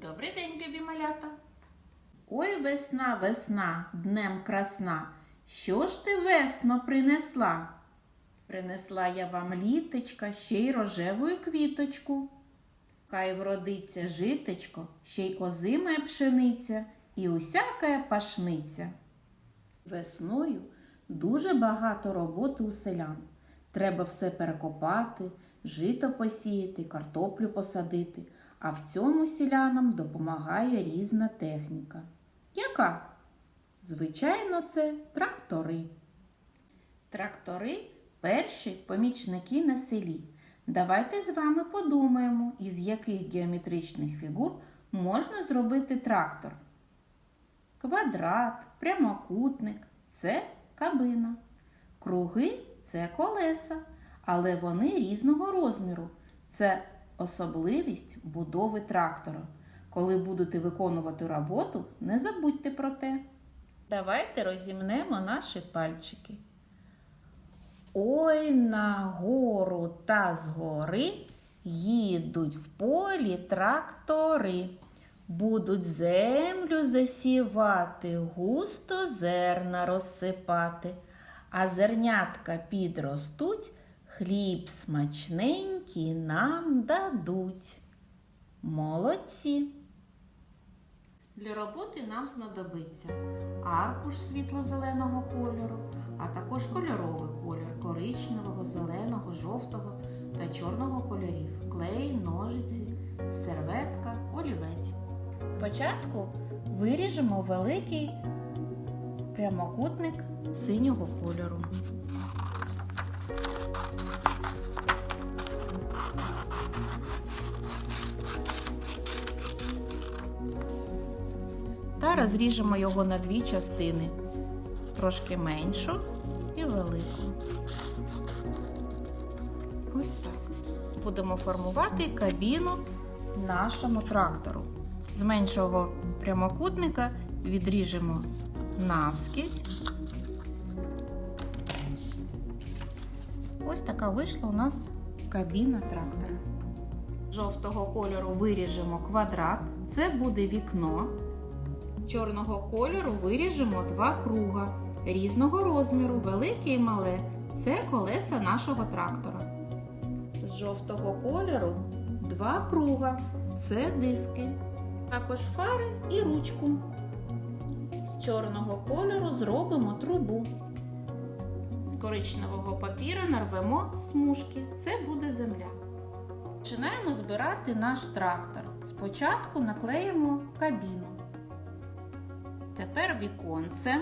Добрий день, бібі малята. Ой, весна, весна, днем красна. Що ж ти весно принесла? Принесла я вам літочка, ще й рожеву квіточку. Хай вродиться житечко, ще й озимая пшениця і усякая пашниця. Весною дуже багато роботи у селян. Треба все перекопати, жито посіяти, картоплю посадити. А в цьому селянам допомагає різна техніка. Яка? Звичайно, це трактори. Трактори перші помічники на селі. Давайте з вами подумаємо, із яких геометричних фігур можна зробити трактор. Квадрат, прямокутник це кабина. Круги це колеса, але вони різного розміру. Це особливість будови трактора. Коли будете виконувати роботу, не забудьте про те. Давайте розімнемо наші пальчики. Ой на гору та згори їдуть в полі трактори. Будуть землю засівати, густо зерна розсипати, а зернятка підростуть, хліб смачненький нам дадуть. Молодці! Для роботи нам знадобиться аркуш світло-зеленого кольору, а також кольоровий колір коричневого, зеленого, жовтого та чорного кольорів, клей, ножиці, серветка, олівець. Спочатку виріжемо великий прямокутник синього кольору. Та розріжемо його на дві частини, трошки меншу і велику. Ось так. Будемо формувати кабіну нашому трактору. З меншого прямокутника відріжемо навскізь. Ось така вийшла у нас кабіна трактора. Жовтого кольору виріжемо квадрат, це буде вікно. Чорного кольору виріжемо два круга різного розміру, велике і мале. Це колеса нашого трактора. З жовтого кольору два круга. Це диски. Також фари і ручку. З чорного кольору зробимо трубу. Коричневого папіра нарвемо смужки. Це буде земля. Починаємо збирати наш трактор. Спочатку наклеїмо кабіну. Тепер віконце.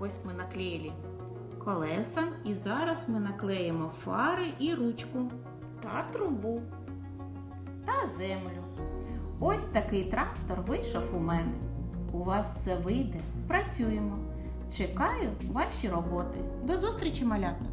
Ось ми наклеїли колеса і зараз ми наклеїмо фари і ручку та трубу та землю. Ось такий трактор вийшов у мене. У вас все вийде. Працюємо. Чекаю ваші роботи. До зустрічі, малята!